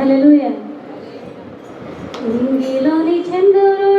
హల్లెలూయ. నీలోని చంద్రుడా